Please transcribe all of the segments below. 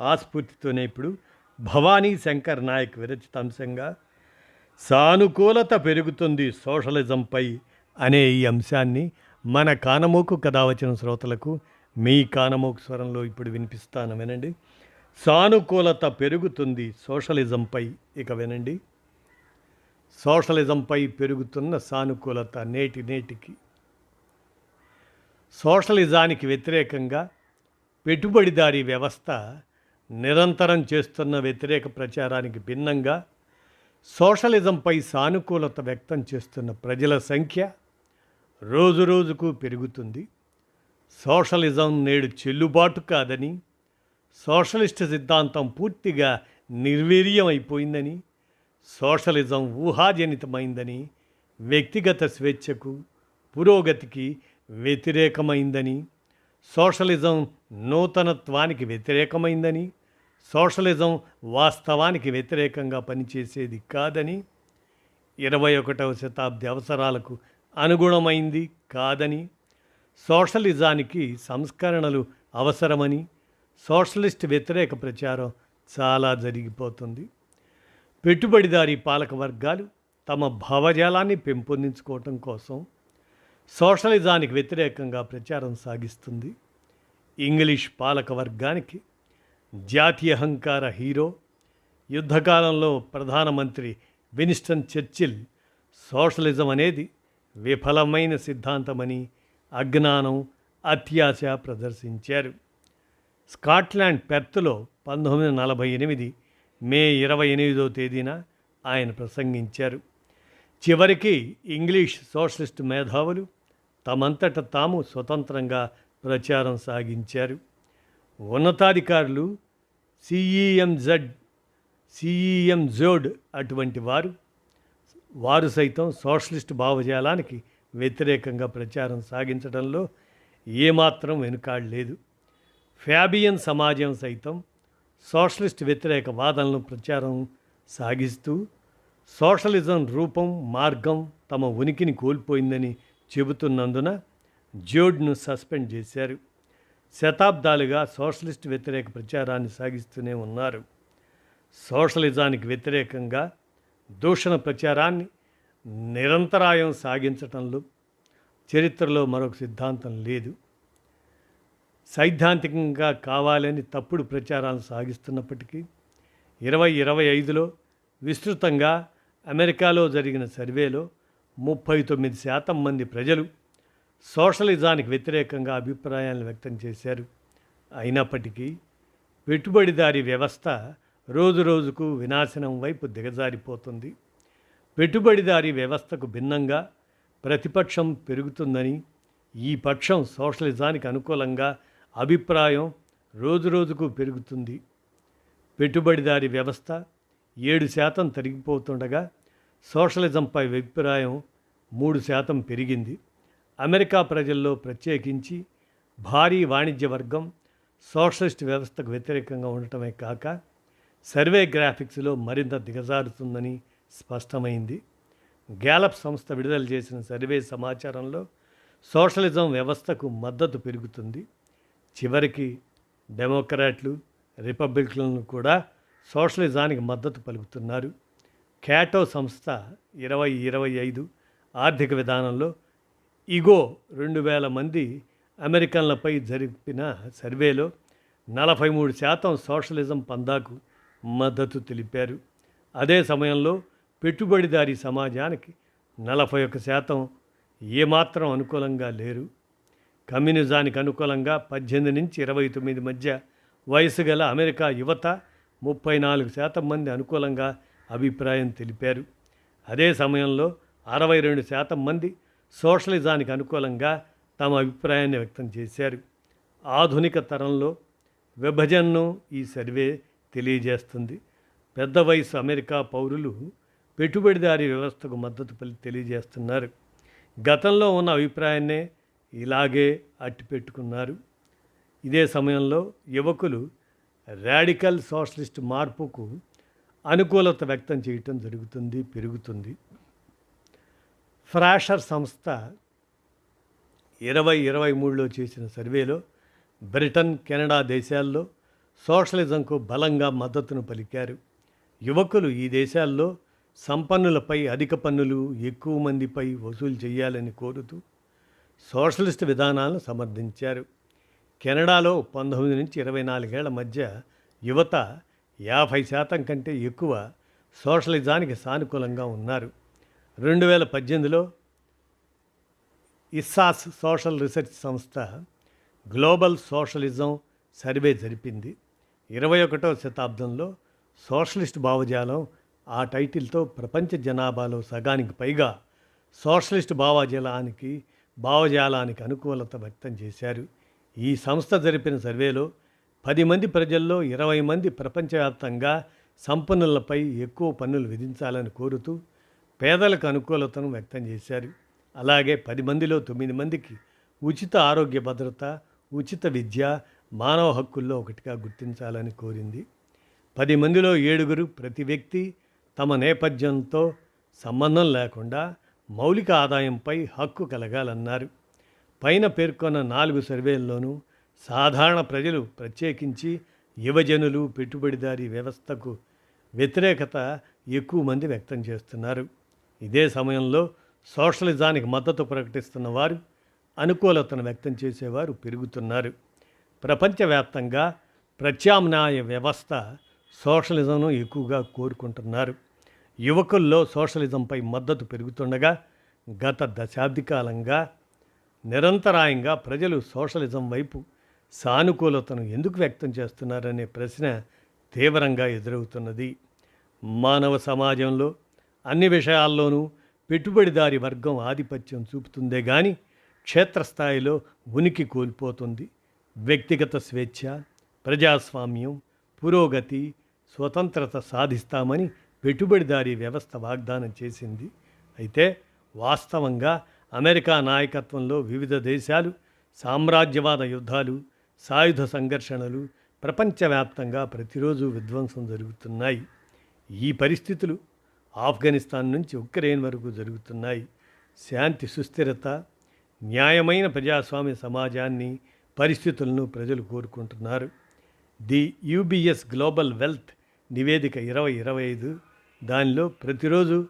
ఆస్ఫూర్తితోనే ఇప్పుడు భవానీ శంకర్ నాయక్ విరచిత అంశంగా సానుకూలత పెరుగుతుంది సోషలిజంపై అనే ఈ అంశాన్ని మన కానమోకు కథ వచ్చిన శ్రోతలకు మీ కానమోకు స్వరంలో ఇప్పుడు వినిపిస్తాను వినండి. సానుకూలత పెరుగుతుంది సోషలిజంపై ఇక వినండి. సోషలిజంపై పెరుగుతున్న సానుకూలత నేటి నేటికి సోషలిజానికి వ్యతిరేకంగా పెట్టుబడిదారీ వ్యవస్థ నిరంతరం చేస్తున్న వ్యతిరేక ప్రచారానికి భిన్నంగా సోషలిజంపై సానుకూలత వ్యక్తం చేస్తున్న ప్రజల సంఖ్య రోజు రోజుకు పెరుగుతుంది. సోషలిజం నేడు చెల్లుబాటు కాదని సోషలిస్ట్ సిద్ధాంతం పూర్తిగా నిర్వీర్యమైపోయిందని సోషలిజం ఊహాజనితమైందని వ్యక్తిగత స్వేచ్ఛకు పురోగతికి వ్యతిరేకమైందని సోషలిజం నూతనత్వానికి వ్యతిరేకమైందని సోషలిజం వాస్తవానికి వ్యతిరేకంగా పనిచేసేది కాదని ఇరవై ఒకటవ శతాబ్ది అవసరాలకు అనుగుణమైంది కాదని సోషలిజానికి సంస్కరణలు అవసరమని సోషలిస్ట్ వ్యతిరేక ప్రచారం చాలా జరిగిపోతుంది. పెట్టుబడిదారీ పాలక వర్గాలు తమ భావజాలాన్ని పెంపొందించుకోవటం కోసం సోషలిజానికి వ్యతిరేకంగా ప్రచారం సాగిస్తుంది. ఇంగ్లీష్ పాలక వర్గానికి జాతీయ అహంకార హీరో యుద్ధకాలంలో ప్రధానమంత్రి వినిస్టన్ చర్చిల్ సోషలిజం అనేది విఫలమైన సిద్ధాంతమని అజ్ఞానం అత్యాశ ప్రదర్శించారు. స్కాట్లాండ్ పెర్త్లో పంతొమ్మిది వందల నలభై ఎనిమిది మే ఇరవై ఎనిమిదో తేదీన ఆయన ప్రసంగించారు. చివరికి ఇంగ్లీష్ సోషలిస్ట్ మేధావులు తమంతట తాము స్వతంత్రంగా ప్రచారం సాగించారు. ఉన్నతాధికారులు సిఈఎంజెడ్ సిఈఎంజోడ్ అటువంటి వారు వారు సైతం సోషలిస్ట్ భావజాలానికి వ్యతిరేకంగా ప్రచారం సాగించడంలో ఏమాత్రం వెనుకాడలేదు ఫ్యాబియన్ సమాజం సైతం సోషలిస్ట్ వ్యతిరేక వాదనలను ప్రచారం సాగిస్తూ సోషలిజం రూపం మార్గం తమ ఉనికిని కోల్పోయిందని చెబుతున్నందున జోడ్ను సస్పెండ్ చేశారు. శతాబ్దాలుగా సోషలిస్ట్ వ్యతిరేక ప్రచారాన్ని సాగిస్తూనే ఉన్నారు. సోషలిజానికి వ్యతిరేకంగా దూషణ ప్రచారాన్ని నిరంతరాయం సాగించటంలో చరిత్రలో మరొక సిద్ధాంతం లేదు. సైద్ధాంతికంగా కావాలని తప్పుడు ప్రచారాలు సాగిస్తున్నప్పటికీ ఇరవై ఇరవై ఐదులో విస్తృతంగా అమెరికాలో జరిగిన సర్వేలో ముప్పై తొమ్మిది శాతం మంది ప్రజలు సోషలిజానికి వ్యతిరేకంగా అభిప్రాయాలను వ్యక్తం చేశారు. అయినప్పటికీ పెట్టుబడిదారీ వ్యవస్థ రోజు రోజుకు వినాశనం వైపు దిగజారిపోతుంది. పెట్టుబడిదారీ వ్యవస్థకు భిన్నంగా ప్రతిపక్షం పెరుగుతుందని ఈ పక్షం సోషలిజానికి అనుకూలంగా అభిప్రాయం రోజురోజుకు పెరుగుతుంది. పెట్టుబడిదారీ వ్యవస్థ ఏడు శాతం తరిగిపోతుండగా సోషలిజంపై అభిప్రాయం మూడు శాతం పెరిగింది. అమెరికా ప్రజల్లో ప్రత్యేకించి భారీ వాణిజ్య వర్గం సోషలిస్ట్ వ్యవస్థకు వ్యతిరేకంగా ఉండటమే కాక సర్వే గ్రాఫిక్స్లో మరింత దిగజారుతుందని స్పష్టమైంది. గ్యాలప్ సంస్థ విడుదల చేసిన సర్వే సమాచారంలో సోషలిజం వ్యవస్థకు మద్దతు పెరుగుతుంది. చివరికి డెమోక్రాట్లు రిపబ్లిక్లను కూడా సోషలిజానికి మద్దతు పలుకుతున్నారు. క్యాటో సంస్థ ఇరవై ఇరవై ఐదు ఆర్థిక విధానంలో ఇగో రెండు వేల మంది అమెరికన్లపై జరిపిన సర్వేలో నలభై మూడు శాతం సోషలిజం పందాకు మద్దతు తెలిపారు. అదే సమయంలో పెట్టుబడిదారీ సమాజానికి నలభై ఒక్క శాతం ఏమాత్రం అనుకూలంగా లేరు. కమ్యూనిజానికి అనుకూలంగా పద్దెనిమిది నుంచి ఇరవై తొమ్మిది మధ్య వయసు గల అమెరికా యువత ముప్పై నాలుగు శాతం మంది అనుకూలంగా అభిప్రాయం తెలిపారు. అదే సమయంలో అరవై రెండు శాతం మంది సోషలిజానికి అనుకూలంగా తమ అభిప్రాయాన్ని వ్యక్తం చేశారు. ఆధునిక తరంలో విభజనను ఈ సర్వే తెలియజేస్తుంది. పెద్ద వయసు అమెరికా పౌరులు పెట్టుబడిదారీ వ్యవస్థకు మద్దతు పలి తెలియజేస్తున్నారు. గతంలో ఉన్న అభిప్రాయాన్నే ఇలాగే అట్టిపెట్టుకున్నారు. ఇదే సమయంలో యువకులు రాడికల్ సోషలిస్ట్ మార్పుకు అనుకూలత వ్యక్తం చేయటం జరుగుతుంది పెరుగుతుంది. ఫ్రాషర్ సంస్థ ఇరవై ఇరవై మూడులో చేసిన సర్వేలో బ్రిటన్ కెనడా దేశాల్లో సోషలిజంకు బలంగా మద్దతును పలికారు. యువకులు ఈ దేశాల్లో సంపన్నులపై అధిక పన్నులు ఎక్కువ మందిపై వసూలు చేయాలని కోరుతూ సోషలిస్ట్ విధానాలను సమర్థించారు. కెనడాలో పంతొమ్మిది నుంచి ఇరవై నాలుగేళ్ళ మధ్య యువత యాభై శాతం కంటే ఎక్కువ సోషలిజానికి సానుకూలంగా ఉన్నారు. రెండు వేల పద్దెనిమిదిలో ఇస్సాస్ సోషల్ రీసెర్చ్ సంస్థ గ్లోబల్ సోషలిజం సర్వే జరిపింది. ఇరవై ఒకటో శతాబ్దంలో సోషలిస్ట్ భావజాలం ఆ టైటిల్తో ప్రపంచ జనాభాలో సగానికి పైగా సోషలిస్ట్ భావజాలానికి భావజాలానికి అనుకూలత వ్యక్తం చేశారు. ఈ సంస్థ జరిపిన సర్వేలో పది మంది ప్రజల్లో ఇరవై మంది ప్రపంచవ్యాప్తంగా సంపన్నులపై ఎక్కువ పన్నులు విధించాలని కోరుతూ పేదలకు అనుకూలతను వ్యక్తం చేశారు. అలాగే పది మందిలో తొమ్మిది మందికి ఉచిత ఆరోగ్య భద్రత ఉచిత విద్య మానవ హక్కుల్లో ఒకటిగా గుర్తించాలని కోరింది. పది మందిలో ఏడుగురు ప్రతి వ్యక్తి తమ నేపథ్యంతో సంబంధం లేకుండా మౌలిక ఆదాయంపై హక్కు కలగాలన్నారు. పైన పేర్కొన్న నాలుగు సర్వేల్లోనూ సాధారణ ప్రజలు ప్రత్యేకించి యువజనులు పెట్టుబడిదారీ వ్యవస్థకు వ్యతిరేకత ఎక్కువ మంది వ్యక్తం చేస్తున్నారు. ఇదే సమయంలో సోషలిజానికి మద్దతు ప్రకటిస్తున్న వారు అనుకూలతను వ్యక్తం చేసేవారు పెరుగుతున్నారు. ప్రపంచవ్యాప్తంగా ప్రత్యామ్నాయ వ్యవస్థ సోషలిజంను ఎక్కువగా కోరుకుంటున్నారు. యువకుల్లో సోషలిజంపై మద్దతు పెరుగుతుండగా గత దశాబ్ది కాలంగా నిరంతరాయంగా ప్రజలు సోషలిజం వైపు సానుకూలతను ఎందుకు వ్యక్తం చేస్తున్నారనే ప్రశ్న తీవ్రంగా ఎదురవుతున్నది. మానవ సమాజంలో అన్ని విషయాల్లోనూ పెట్టుబడిదారి వర్గం ఆధిపత్యం చూపుతుందే కానీ క్షేత్రస్థాయిలో ఉనికి కోల్పోతుంది. వ్యక్తిగత స్వేచ్ఛ ప్రజాస్వామ్యం పురోగతి స్వతంత్రత సాధిస్తామని పెట్టుబడిదారీ వ్యవస్థ వాగ్దానం చేసింది. అయితే వాస్తవంగా అమెరికా నాయకత్వంలో వివిధ దేశాలు సామ్రాజ్యవాద యుద్ధాలు సాయుధ సంఘర్షణలు ప్రపంచవ్యాప్తంగా ప్రతిరోజు విధ్వంసం జరుగుతున్నాయి. ఈ పరిస్థితులు ఆఫ్ఘనిస్తాన్ నుంచి ఉక్రెయిన్ వరకు జరుగుతున్నాయి. శాంతి సుస్థిరత న్యాయమైన ప్రజాస్వామ్య సమాజాన్ని పరిస్థితులను ప్రజలు కోరుకుంటున్నారు. ది యూబిఎస్ గ్లోబల్ వెల్త్ నివేదిక ఇరవై ఇరవై ఐదు. దానిలో ప్రతిరోజు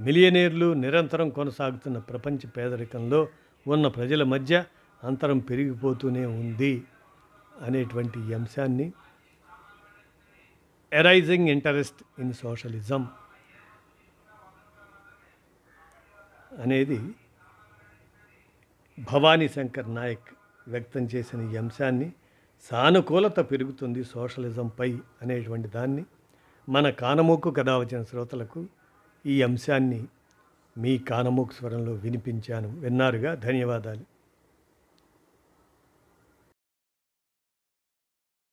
మిలియనీర్లు నిరంతరం కొనసాగుతున్న ప్రపంచ పేదరికంలో ఉన్న ప్రజల మధ్య అంతరం పెరిగిపోతూనే ఉంది అనేటువంటి అంశాన్ని. ఎరైజింగ్ ఇంటరెస్ట్ ఇన్ సోషలిజం అనేది భవానీ శంకర్ నాయక్ వ్యక్తం చేసిన ఈ అంశాన్ని సానుకూలత పెరుగుతుంది సోషలిజంపై అనేటువంటి దాన్ని. మన కానమోకు కథ వచ్చిన శ్రోతలకు ఈ అంశాన్ని మీ కానమోకు స్వరంలో వినిపించాను. విన్నారుగా? ధన్యవాదాలు.